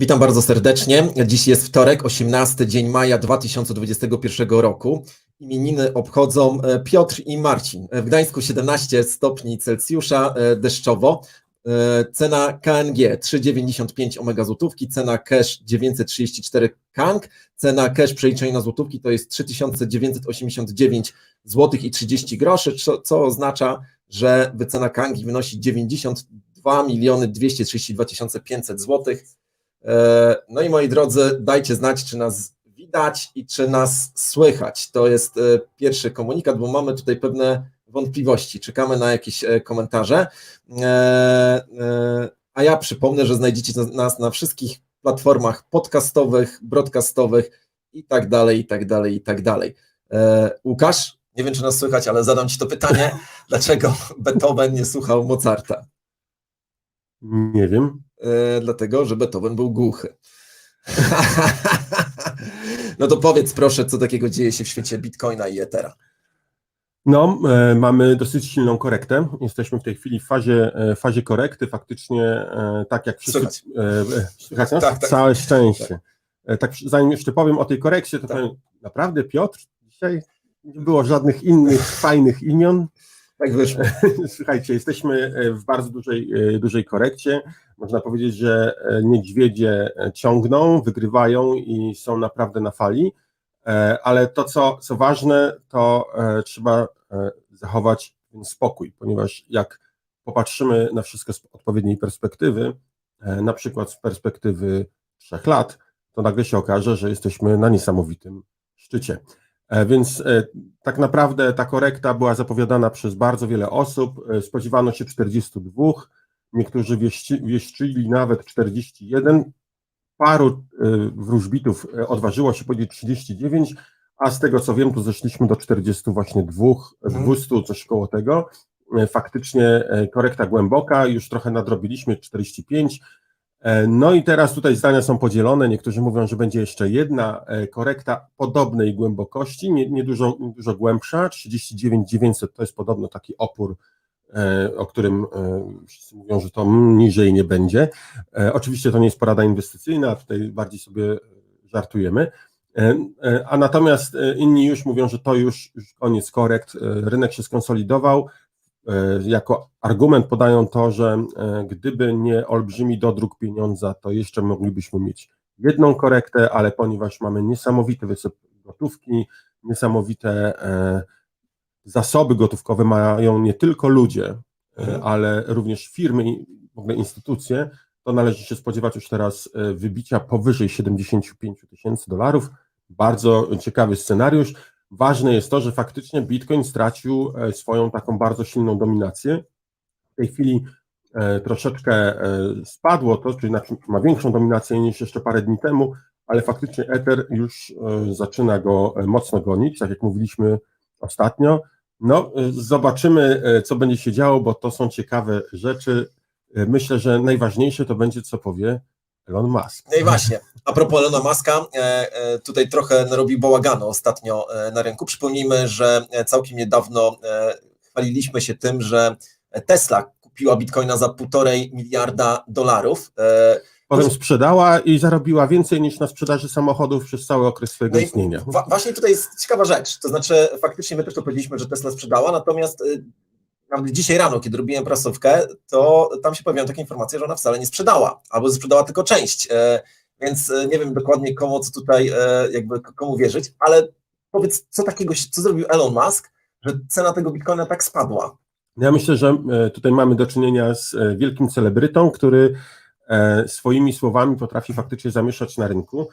Witam bardzo serdecznie. Dziś jest wtorek, 18 dzień maja 2021 roku. Imieniny obchodzą e, Piotr i Marcin. W Gdańsku 17 stopni Celsjusza, e, deszczowo. E, Cena KNG 3,95 omega złotówki, cena cash 934 KANG, cena cash przeliczenia na złotówki to jest 3989 zł i 30 groszy, co, co oznacza, że wycena KANGi wynosi 92 miliony 232 500 złotych. E, No i moi drodzy, dajcie znać, czy nas widać i czy nas słychać. To jest e, pierwszy komunikat, bo mamy tutaj pewne wątpliwości. Czekamy na jakieś e, komentarze. E, e, A ja przypomnę, że znajdziecie nas na wszystkich platformach podcastowych, broadcastowych i tak dalej, i tak dalej, i tak dalej. Łukasz, nie wiem, czy nas słychać, ale zadam Ci to pytanie. Dlaczego Beethoven nie słuchał Mozarta? Nie wiem. Dlatego, że Beethoven był głuchy. no to powiedz proszę, co takiego dzieje się w świecie Bitcoina i Ethera. No, e, mamy dosyć silną korektę. Jesteśmy w tej chwili w fazie, e, fazie korekty. Faktycznie, e, tak jak wszyscy. Słychać. E, e, słychać nas? Tak, tak. Całe szczęście. E, tak, zanim jeszcze powiem o tej korekcie, to Tak. powiem, naprawdę Piotr, dzisiaj nie było żadnych innych fajnych imion. Tak wyszło. Słuchajcie, jesteśmy e, w bardzo dużej, e, dużej korekcie. Można powiedzieć, że e, niedźwiedzie e, ciągną, wygrywają i są naprawdę na fali. E, Ale to, co, co ważne, to e, trzeba e, zachować spokój, ponieważ jak popatrzymy na wszystko z odpowiedniej perspektywy, na przykład z perspektywy trzech lat, to nagle się okaże, że jesteśmy na niesamowitym szczycie. Więc tak naprawdę ta korekta była zapowiadana przez bardzo wiele osób. Spodziewano się 42, niektórzy wieści, wieszczyli nawet 41. Paru e, wróżbitów e, odważyło się powiedzieć 39, a z tego co wiem, to zeszliśmy do 42, właśnie dwóch, Mhm. 200, coś koło tego. E, Faktycznie korekta głęboka, już trochę nadrobiliśmy 45. E, No i teraz tutaj zdania są podzielone. Niektórzy mówią, że będzie jeszcze jedna korekta podobnej głębokości, nie, nie, dużo, nie dużo głębsza, 39 900 to jest podobno taki opór, o którym e, wszyscy mówią, że to niżej nie będzie. E, Oczywiście to nie jest porada inwestycyjna, tutaj bardziej sobie e, żartujemy. E, e, A natomiast e, inni już mówią, że to już, już koniec korekt, e, rynek się skonsolidował. E, Jako argument podają to, że e, gdyby nie olbrzymi dodruk pieniądza, to jeszcze moglibyśmy mieć jedną korektę, ale ponieważ mamy niesamowite wysokie gotówki, niesamowite e, zasoby gotówkowe mają nie tylko ludzie, e, Mhm. ale również firmy i w ogóle instytucje, to należy się spodziewać już teraz e, wybicia powyżej 75 tysięcy dolarów. Bardzo ciekawy scenariusz. Ważne jest to, że faktycznie Bitcoin stracił e, swoją taką bardzo silną dominację. W tej chwili troszeczkę spadło to, czyli znaczy ma większą dominację niż jeszcze parę dni temu, ale faktycznie Ether już zaczyna go mocno gonić, tak jak mówiliśmy ostatnio. No, e, zobaczymy, e, co będzie się działo, bo to są ciekawe rzeczy. E, Myślę, że najważniejsze to będzie, co powie Elon Musk. No i właśnie, a propos Elona Muska, e, e, tutaj trochę narobił bałaganu ostatnio e, na rynku. Przypomnijmy, że całkiem niedawno chwaliliśmy się tym, że Tesla kupiła bitcoina za półtorej miliarda dolarów. Potem sprzedała i zarobiła więcej niż na sprzedaży samochodów przez cały okres swojego No istnienia. Wa- właśnie tutaj jest ciekawa rzecz, to znaczy faktycznie my też to powiedzieliśmy, że Tesla sprzedała, natomiast y, nawet dzisiaj rano, kiedy robiłem prasówkę, to tam się pojawiła taka informacja, że ona wcale nie sprzedała, albo sprzedała tylko część, e, więc e, nie wiem dokładnie komu co tutaj e, jakby komu wierzyć, ale powiedz, co takiego, co zrobił Elon Musk, że cena tego bitcoina tak spadła? Ja myślę, że e, tutaj mamy do czynienia z wielkim celebrytą, który swoimi słowami potrafi faktycznie zamieszać na rynku,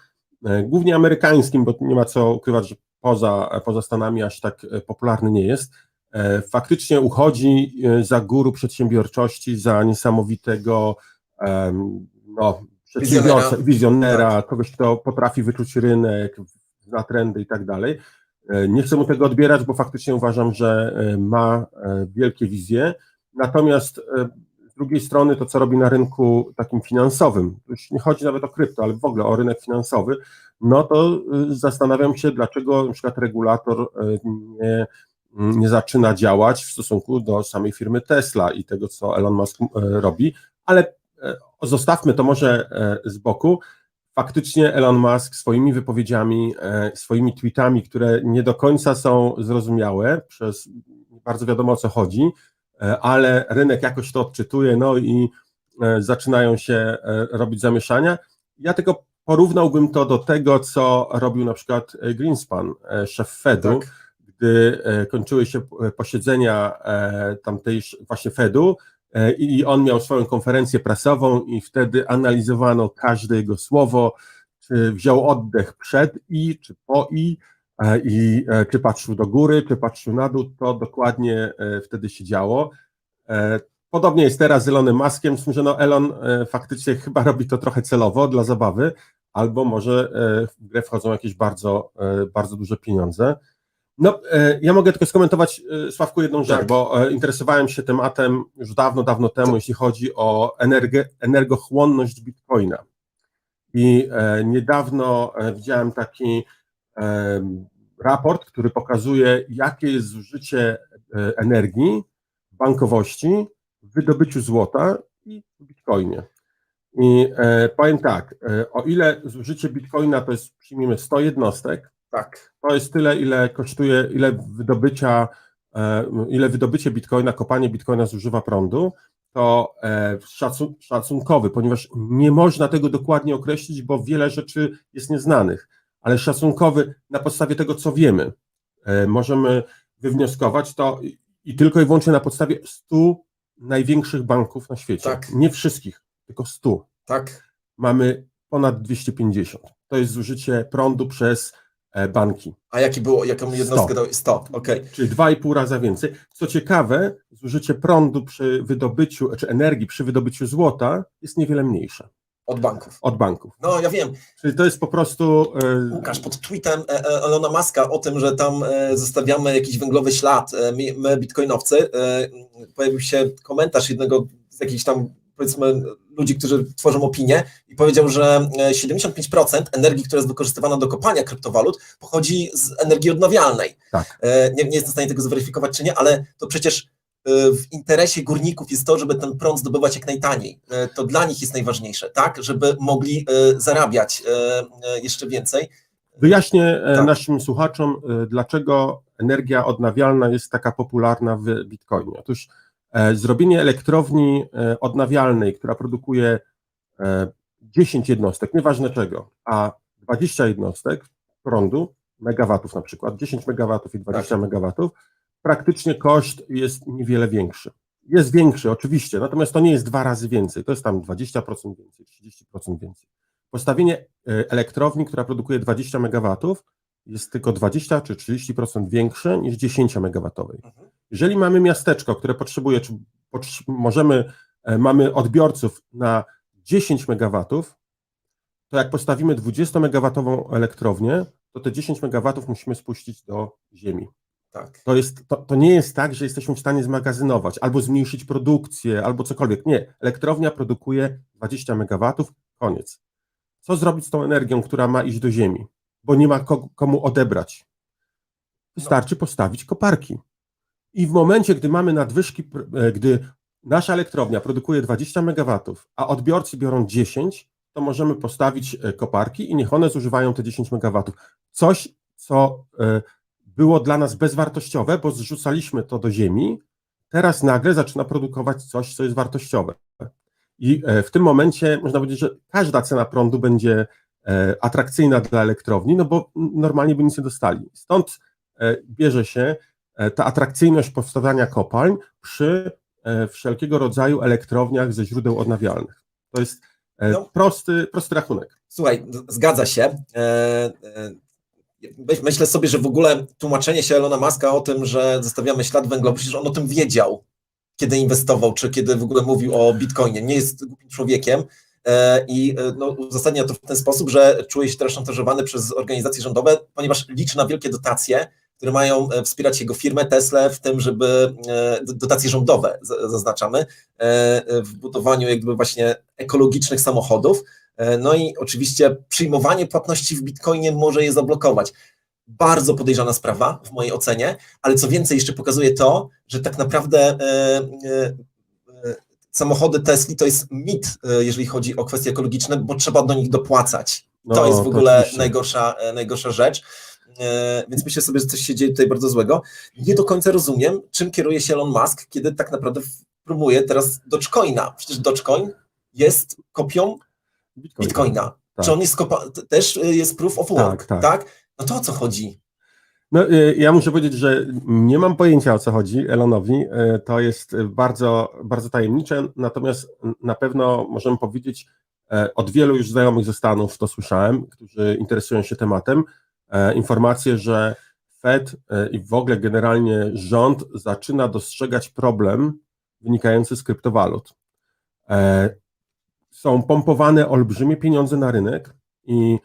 e, głównie amerykańskim, bo nie ma co ukrywać, że poza, poza Stanami aż tak e, popularny nie jest. E, Faktycznie uchodzi e, za guru przedsiębiorczości, za niesamowitego no, przedsiębiorcę, Wizjonera. wizjonera, kogoś, kto potrafi wyczuć rynek, zna trendy i tak dalej. E, Nie chcę mu tego odbierać, bo faktycznie uważam, że e, ma e, wielkie wizje. Natomiast e, drugiej strony to, co robi na rynku takim finansowym, już nie chodzi nawet o krypto, ale w ogóle o rynek finansowy, no to y, zastanawiam się, dlaczego na przykład regulator y, nie mm, nie zaczyna działać w stosunku do samej firmy Tesla i tego, co Elon Musk robi, ale zostawmy to może z boku. Faktycznie Elon Musk swoimi wypowiedziami, swoimi tweetami, które nie do końca są zrozumiałe, przez bardzo wiadomo o co chodzi, ale rynek jakoś to odczytuje, no i e, zaczynają się e, robić zamieszania. Ja tylko porównałbym to do tego, co robił na przykład e, Greenspan, e, szef Fedu, Tak. gdy e, kończyły się e, posiedzenia e, tamtej właśnie Fedu e, i on miał swoją konferencję prasową i wtedy analizowano każde jego słowo, czy wziął oddech przed i, czy po i, e, i e, czy patrzył do góry, czy patrzył na dół, to dokładnie e, wtedy się działo. E, Podobnie jest teraz z Elonem Muskiem, z tym, że no Elon e, faktycznie chyba robi to trochę celowo, dla zabawy, albo może e, w grę wchodzą jakieś bardzo, e, bardzo duże pieniądze. No, e, ja mogę tylko skomentować, e, Sławku, jedną rzecz, Tak. bo e, interesowałem się tematem już dawno, dawno temu, Tak. jeśli chodzi o energe, energochłonność Bitcoina. I e, niedawno e, widziałem taki e, raport, który pokazuje, jakie jest zużycie e, energii, bankowości, w wydobyciu złota i w Bitcoinie. I e, powiem tak, e, o ile zużycie Bitcoina to jest, przyjmijmy, 100 jednostek, Tak. to jest tyle, ile kosztuje, ile wydobycia, ile wydobycie bitcoina, kopanie bitcoina zużywa prądu, to szacun, szacunkowy, ponieważ nie można tego dokładnie określić, bo wiele rzeczy jest nieznanych, ale szacunkowy na podstawie tego, co wiemy, e, możemy wywnioskować to i- tylko i wyłącznie na podstawie 100 największych banków na świecie. Tak. Nie wszystkich, tylko 100 Tak. mamy ponad 250. To jest zużycie prądu przez e, banki, A jaki było, jaką jednostkę dał? 100. Okej. czyli 2,5 raza więcej. Co ciekawe, zużycie prądu przy wydobyciu, czy energii przy wydobyciu złota jest niewiele mniejsze Od banków. od banków. No ja wiem, Czyli to jest po prostu. e, Łukasz, pod tweetem e, e, Elona Muska o tym, że tam zostawiamy jakiś węglowy ślad, my, my bitcoinowcy, pojawił się komentarz jednego z jakichś tam, powiedzmy, ludzi, którzy tworzą opinię i powiedział, że e, 75% energii, która jest wykorzystywana do kopania kryptowalut, pochodzi z energii odnawialnej. Tak. Nie, nie jestem w stanie tego zweryfikować, czy nie, ale to przecież w interesie górników jest to, żeby ten prąd zdobywać jak najtaniej. E, To dla nich jest najważniejsze, tak? Żeby mogli e, zarabiać e, e, jeszcze więcej. Wyjaśnię e, Tak. naszym słuchaczom, e, dlaczego energia odnawialna jest taka popularna w Bitcoinie. Otóż e, zrobienie elektrowni e, odnawialnej, która produkuje e, 10 jednostek, nieważne czego, a 20 jednostek prądu, megawatów na przykład, 10 megawatów i 20 Tak. megawatów, praktycznie koszt jest niewiele większy. Jest większy, oczywiście, natomiast to nie jest dwa razy więcej, to jest tam 20% więcej, 30% więcej. Postawienie e, elektrowni, która produkuje 20 megawatów, jest tylko 20 czy 30% większe niż 10 megawatowej. Mhm. Jeżeli mamy miasteczko, które potrzebuje, czy możemy, e, mamy odbiorców na 10 megawatów, to jak postawimy 20 megawatową elektrownię, to te 10 megawatów musimy spuścić do ziemi. Tak. To, jest, to, to nie jest tak, że jesteśmy w stanie zmagazynować albo zmniejszyć produkcję, albo cokolwiek. Nie, elektrownia produkuje 20 megawatów, koniec. Co zrobić z tą energią, która ma iść do ziemi? Bo nie ma ko- komu odebrać. Wystarczy postawić koparki. I w momencie, gdy mamy nadwyżki, e, gdy nasza elektrownia produkuje 20 megawatów, a odbiorcy biorą 10, to możemy postawić e, koparki i niech one zużywają te 10 megawatów. Coś, co e, było dla nas bezwartościowe, bo zrzucaliśmy to do ziemi, teraz nagle zaczyna produkować coś, co jest wartościowe. I e, w tym momencie można powiedzieć, że każda cena prądu będzie e, atrakcyjna dla elektrowni, no bo normalnie by nic nie dostali. Stąd e, bierze się ta atrakcyjność powstawania kopalń przy wszelkiego rodzaju elektrowniach ze źródeł odnawialnych. To jest No. prosty, prosty rachunek. Słuchaj, zgadza się. My- Myślę sobie, że w ogóle tłumaczenie się Elona Muska o tym, że zostawiamy ślad węglowy, przecież on o tym wiedział, kiedy inwestował, czy kiedy w ogóle mówił o Bitcoinie. Nie jest głupim człowiekiem e, i e, no, uzasadnia to w ten sposób, że czuje się teraz szantażowany przez organizacje rządowe, ponieważ liczy na wielkie dotacje, które mają e, wspierać jego firmę Tesla w tym, żeby dotacje rządowe zaznaczamy, w budowaniu jakby właśnie ekologicznych samochodów. E, No i oczywiście przyjmowanie płatności w Bitcoinie może je zablokować. bardzo podejrzana sprawa w mojej ocenie, ale co więcej, jeszcze pokazuje to, że tak naprawdę e, e, samochody Tesla to jest mit, jeżeli chodzi o kwestie ekologiczne, bo trzeba do nich dopłacać. No, to jest w ogóle oczywiście. najgorsza, najgorsza rzecz. Więc myślę sobie, że coś się dzieje tutaj bardzo złego. Nie do końca rozumiem, czym kieruje się Elon Musk, kiedy tak naprawdę próbuje teraz Dogecoina. Przecież Dogecoin jest kopią Bitcoin. Bitcoina. Tak. Czy on jest też y, jest proof of work, Tak, tak, tak. No to o co chodzi? No, y, ja muszę powiedzieć, że nie mam pojęcia o co chodzi Elonowi. Y, To jest bardzo, bardzo tajemnicze, natomiast na pewno możemy powiedzieć, e, od wielu już znajomych ze Stanów to słyszałem, którzy interesują się tematem, e, informacje, że Fed e, i w ogóle generalnie rząd zaczyna dostrzegać problem wynikający z kryptowalut. E, Są pompowane olbrzymie pieniądze na rynek i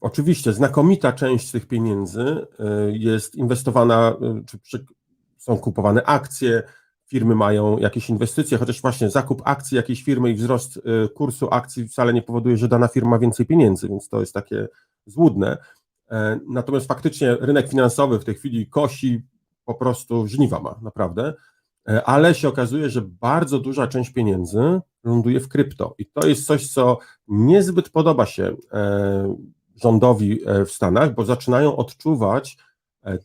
Oczywiście, znakomita część tych pieniędzy y, jest inwestowana, y, czy są kupowane akcje, firmy mają jakieś inwestycje, chociaż właśnie zakup akcji jakiejś firmy i wzrost y, kursu akcji wcale nie powoduje, że dana firma ma więcej pieniędzy, więc to jest takie złudne. E, Natomiast faktycznie rynek finansowy w tej chwili kosi po prostu żniwa ma, naprawdę. E, Ale się okazuje, że bardzo duża część pieniędzy ląduje w krypto. I to jest coś, co niezbyt podoba się e, rządowi e, w Stanach, bo zaczynają odczuwać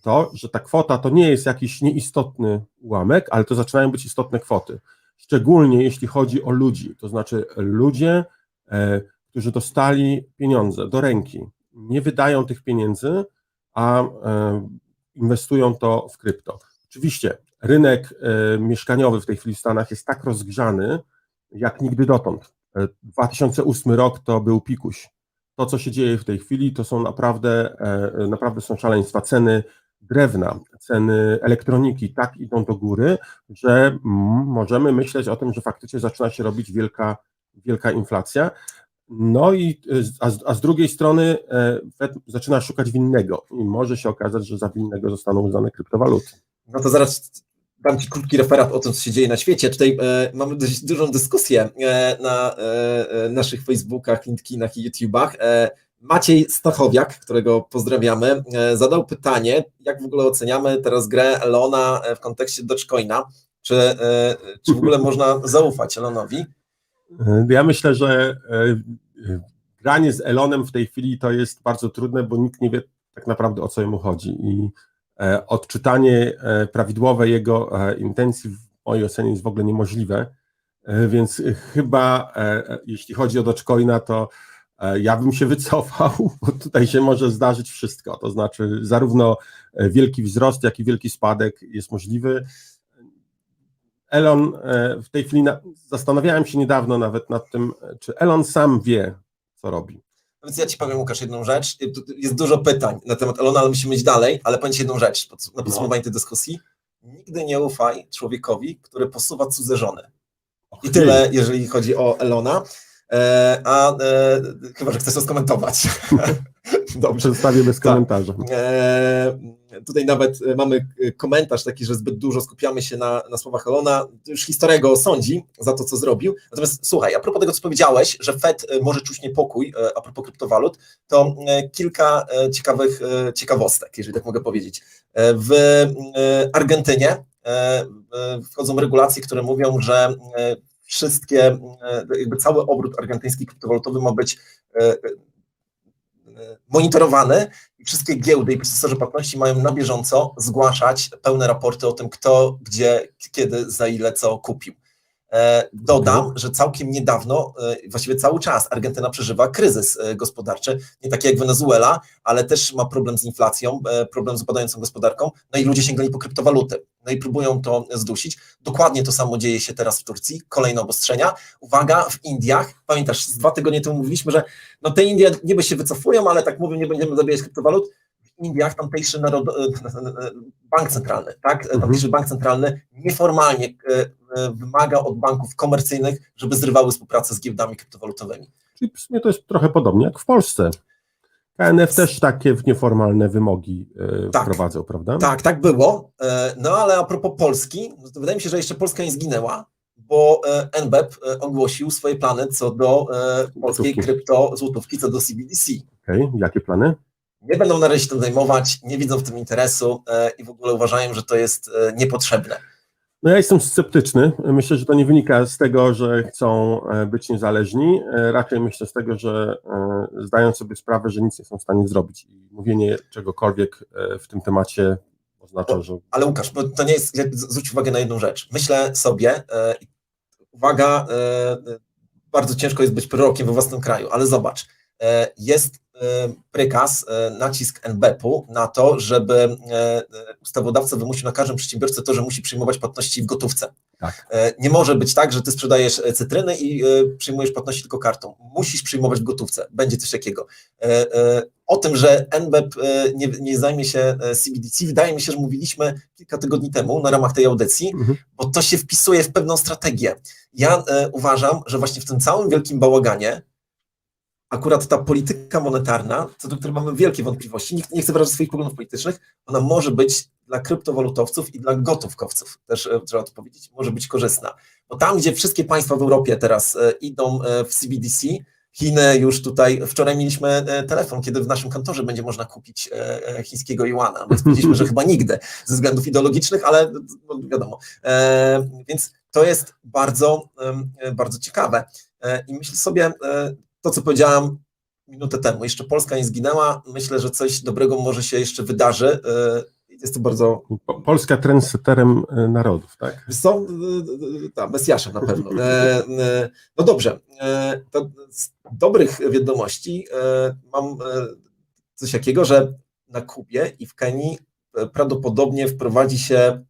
to, że ta kwota to nie jest jakiś nieistotny ułamek, ale to zaczynają być istotne kwoty. Szczególnie jeśli chodzi o ludzi, to znaczy ludzie, którzy dostali pieniądze do ręki, nie wydają tych pieniędzy, a inwestują to w krypto. Oczywiście rynek e, mieszkaniowy w tej chwili w Stanach jest tak rozgrzany, jak nigdy dotąd. E, 2008 rok to był pikuś to, co się dzieje w tej chwili, to są naprawdę, e, naprawdę są szaleństwa. Ceny drewna, ceny elektroniki tak idą do góry, że możemy myśleć o tym, że faktycznie zaczyna się robić wielka, wielka inflacja. No i e, a z, a z drugiej strony e, Fed zaczyna szukać winnego i może się okazać, że za winnego zostaną uznane kryptowaluty. No to zaraz dam Ci krótki referat o tym, co się dzieje na świecie. Tutaj e, mamy dość dużą dyskusję e, na e, e, naszych Facebookach, LinkedInach i YouTubach. E, Maciej Stachowiak, którego pozdrawiamy, e, zadał pytanie, jak w ogóle oceniamy teraz grę Elona w kontekście Dogecoina. Czy, czy w ogóle można zaufać Elonowi? Ja myślę, że granie z Elonem w tej chwili to jest bardzo trudne, bo nikt nie wie tak naprawdę o co jemu chodzi i odczytanie e, prawidłowe jego e, intencji w mojej ocenie jest w ogóle niemożliwe, E, więc e, chyba e, e, jeśli chodzi o Dogecoina, to e, ja bym się wycofał, bo tutaj się może zdarzyć wszystko, to znaczy zarówno e, wielki wzrost, jak i wielki spadek jest możliwy. Elon e, w tej chwili, na, zastanawiałem się niedawno nawet nad tym, e, czy Elon sam wie, co robi. No Więc ja Ci powiem, Łukasz, jedną rzecz. Tu Jest dużo pytań na temat Elona, ale musimy iść dalej, ale powiem Ci jedną rzecz na podsumowanie tej dyskusji. Nigdy nie ufaj człowiekowi, który posuwa cudze żony. I tyle, jeżeli chodzi o Elona. E, a e, chyba, że chcesz to skomentować. Dobrze. Przedstawię bez Tak. komentarza. E, tutaj nawet e, mamy e, komentarz taki, że zbyt dużo skupiamy się na, na słowach Elona. Już historia go osądzi za to, co zrobił. Natomiast słuchaj, a propos tego, co powiedziałeś, że Fed e, może czuć niepokój a propos kryptowalut, to kilka ciekawych ciekawostek, jeżeli tak mogę powiedzieć. W Argentynie wchodzą regulacje, które mówią, że wszystkie, jakby cały obrót argentyński kryptowalutowy ma być monitorowany wszystkie giełdy i procesorzy płatności mają na bieżąco zgłaszać pełne raporty o tym, kto, gdzie, kiedy, za ile co kupił. E, Dodam, że całkiem niedawno, e, właściwie cały czas Argentyna przeżywa kryzys e, gospodarczy, nie taki jak Wenezuela, ale też ma problem z inflacją, problem z upadającą gospodarką, no i ludzie sięgali po kryptowaluty, no i próbują to zdusić. Dokładnie to samo dzieje się teraz w Turcji, kolejne obostrzenia. Uwaga, w Indiach, pamiętasz, z dwa tygodnie temu mówiliśmy, że no te Indie niby się wycofują, ale tak mówią, nie będziemy zabijać kryptowalut. Indiach tamtejszy narod, bank centralny, tak? Tamtejszy bank centralny nieformalnie e, e, wymaga od banków komercyjnych, żeby zrywały współpracę z giełdami kryptowalutowymi. Czyli w sumie to jest trochę podobnie jak w Polsce. KNF też takie nieformalne wymogi e, Tak. wprowadzał, prawda? Tak, tak było. E, No ale a propos Polski, to wydaje mi się, że jeszcze Polska nie zginęła, bo e, NBEP e, ogłosił swoje plany co do e, polskiej Złotówki. kryptozłotówki, co do CBDC. Okej, Jakie plany? Nie będą na razie się tym zajmować, nie widzą w tym interesu e, i w ogóle uważają, że to jest e, niepotrzebne. No ja jestem sceptyczny. Myślę, że to nie wynika z tego, że chcą e, być niezależni. Raczej myślę z tego, że zdają sobie sprawę, że nic nie są w stanie zrobić. I mówienie czegokolwiek w tym temacie oznacza, że Ale Łukasz, bo to nie jest, zwróć uwagę na jedną rzecz. Myślę sobie, uwaga, bardzo ciężko jest być prorokiem we własnym kraju, ale zobacz, jest prykaz, e, nacisk NBP-u na to, żeby e, e, ustawodawca wymusił na każdym przedsiębiorcy to, że musi przyjmować płatności w gotówce. Tak. E, Nie może być tak, że ty sprzedajesz e, cytryny i e, przyjmujesz płatności tylko kartą. Musisz przyjmować w gotówce. Będzie coś takiego. E, e, O tym, że NBP e, nie, nie zajmie się e, CBDC, wydaje mi się, że mówiliśmy kilka tygodni temu na ramach tej audycji, Mhm. bo to się wpisuje w pewną strategię. Ja e, uważam, że właśnie w tym całym wielkim bałaganie akurat ta polityka monetarna, co do której mamy wielkie wątpliwości, nikt nie chce wyrażać swoich poglądów politycznych, ona może być dla kryptowalutowców i dla gotówkowców, też e, trzeba to powiedzieć, może być korzystna. Bo tam, gdzie wszystkie państwa w Europie teraz e, idą e, w CBDC, Chiny już tutaj, wczoraj mieliśmy telefon, kiedy w naszym kantorze będzie można kupić chińskiego juana, więc powiedzieliśmy, że chyba nigdy ze względów ideologicznych, ale no, wiadomo. Więc to jest bardzo, bardzo ciekawe. I myślę sobie, to co powiedziałam minutę temu, jeszcze Polska nie zginęła, myślę, że coś dobrego może się jeszcze wydarzy. e, Jest to bardzo Po- Polska trendseterem e, narodów, tak? są tak, Mesjaszem na pewno. E, e, no dobrze, e, z dobrych wiadomości e, mam e, coś takiego, że na Kubie i w Kenii e, prawdopodobnie wprowadzi się e,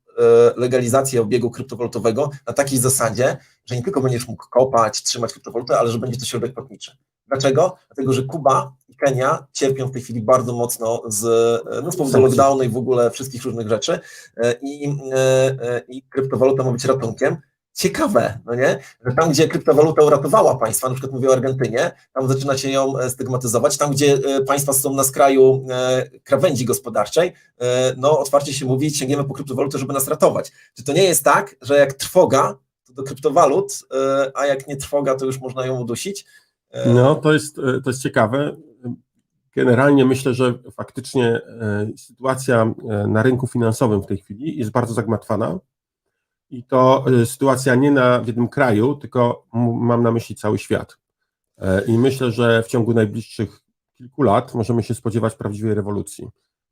legalizację obiegu kryptowalutowego na takiej zasadzie, że nie tylko będziesz mógł kopać, trzymać kryptowalutę, ale że będzie to środek płatniczy. Dlaczego? Dlatego, że Kuba i Kenia cierpią w tej chwili bardzo mocno z, e, no, z powodu lockdownu i w ogóle wszystkich różnych rzeczy e, i, e, e, i kryptowaluta ma być ratunkiem. Ciekawe, no nie? Że tam, gdzie kryptowaluta uratowała państwa, na przykład mówię o Argentynie, tam zaczyna się ją e, stygmatyzować. Tam, gdzie e, państwa są na skraju e, krawędzi gospodarczej, no otwarcie się mówi, sięgniemy po kryptowalutę, żeby nas ratować. Czy to nie jest tak, że jak trwoga, to do kryptowalut, a jak nie trwoga, to już można ją udusić? No, to jest, to jest ciekawe. Generalnie myślę, że faktycznie sytuacja na rynku finansowym w tej chwili jest bardzo zagmatwana. I to e, sytuacja nie na w jednym kraju, tylko mam na myśli cały świat. E, I myślę, że w ciągu najbliższych kilku lat możemy się spodziewać prawdziwej rewolucji,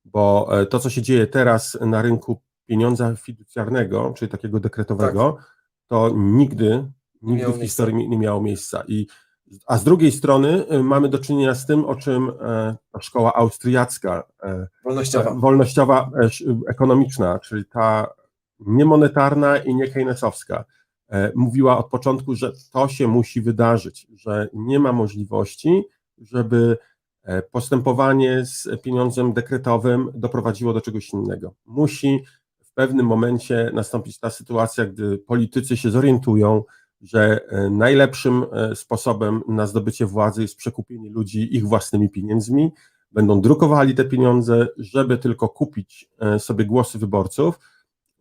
bo e, to, co się dzieje teraz na rynku pieniądza fiducjarnego, czyli takiego dekretowego, to nigdy, nigdy w historii nie miało miejsca. I a z drugiej strony mamy do czynienia z tym, o czym ta szkoła austriacka, wolnościowa. wolnościowa, ekonomiczna, czyli ta niemonetarna i nie keynesowska, e, mówiła od początku, że to się musi wydarzyć, że nie ma możliwości, żeby e, postępowanie z pieniądzem dekretowym doprowadziło do czegoś innego. Musi w pewnym momencie nastąpić ta sytuacja, gdy politycy się zorientują, że e, najlepszym sposobem na zdobycie władzy jest przekupienie ludzi ich własnymi pieniędzmi. Będą drukowali te pieniądze, żeby tylko kupić sobie głosy wyborców.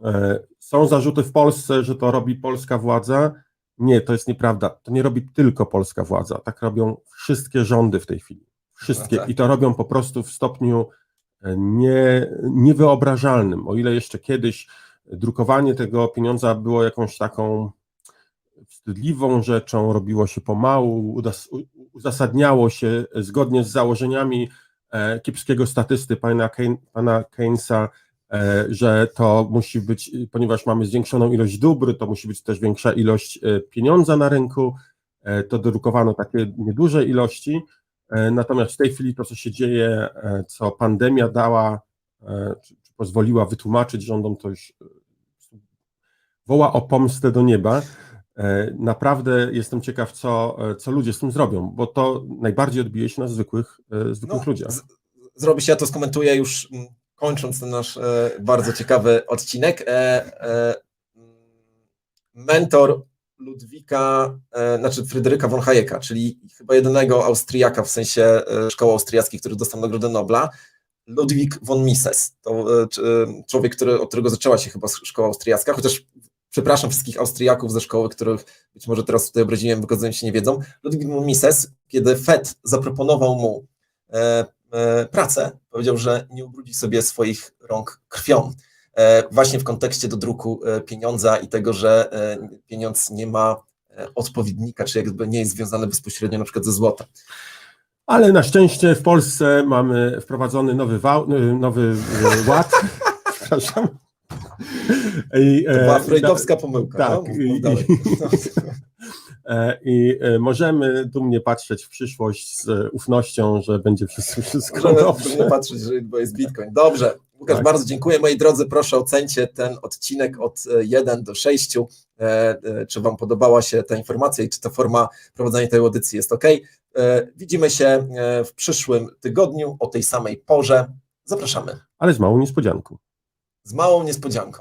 E, Są zarzuty w Polsce, że to robi polska władza. Nie, to jest nieprawda. To nie robi tylko polska władza. Tak robią wszystkie rządy w tej chwili. Wszystkie. I to robią po prostu w stopniu e, nie, niewyobrażalnym. O ile jeszcze kiedyś drukowanie tego pieniądza było jakąś taką wstydliwą rzeczą, robiło się pomału, uzasadniało się zgodnie z założeniami e, kiepskiego statysty pana, Keyn- pana Keynesa, że to musi być, ponieważ mamy zwiększoną ilość dóbr, to musi być też większa ilość e, pieniądza na rynku, e, to drukowano takie nieduże ilości, e, natomiast w tej chwili to, co się dzieje, e, co pandemia dała, e, czy, czy pozwoliła wytłumaczyć rządom, to już e, woła o pomstę do nieba. E, Naprawdę jestem ciekaw, co, e, co ludzie z tym zrobią, bo to najbardziej odbije się na zwykłych, e, zwykłych No, ludziach. z- Zrobi się, ja to skomentuję już kończąc ten nasz e, bardzo ciekawy odcinek. E, e, mentor Ludwika, e, znaczy Fryderyka von Hayeka, czyli chyba jedynego Austriaka w sensie e, szkoły austriackiej, który dostał Nagrodę Nobla. Ludwik von Mises, to e, e, człowiek, który, od którego zaczęła się chyba szkoła austriacka, chociaż przepraszam wszystkich Austriaków ze szkoły, których być może teraz tutaj obraziłem, wykazują się nie wiedzą. Ludwik von Mises, kiedy Fed zaproponował mu e, pracę, powiedział, że nie ubrudzi sobie swoich rąk krwią. E, Właśnie w kontekście do druku e, pieniądza i tego, że e, pieniądz nie ma e, odpowiednika, czy jakby nie jest związany bezpośrednio na przykład ze złotem. Ale na szczęście w Polsce mamy wprowadzony nowy, wał, nowy e, ład. Przepraszam. I, To e, była i freudowska pomyłka. tak, no? I- dalej. E, I e, możemy dumnie patrzeć w przyszłość z e, ufnością, że będzie wszystko, wszystko Możemy dobrze. nie patrzeć, że bo jest Bitcoin. Dobrze. Łukasz, Tak. bardzo dziękuję. Moi drodzy, proszę ocencie ten odcinek od 1 do 6. E, e, Czy Wam podobała się ta informacja i czy ta forma prowadzenia tej audycji jest ok? Widzimy się e, w przyszłym tygodniu o tej samej porze. Zapraszamy Ale z małą niespodzianką. z małą niespodzianką.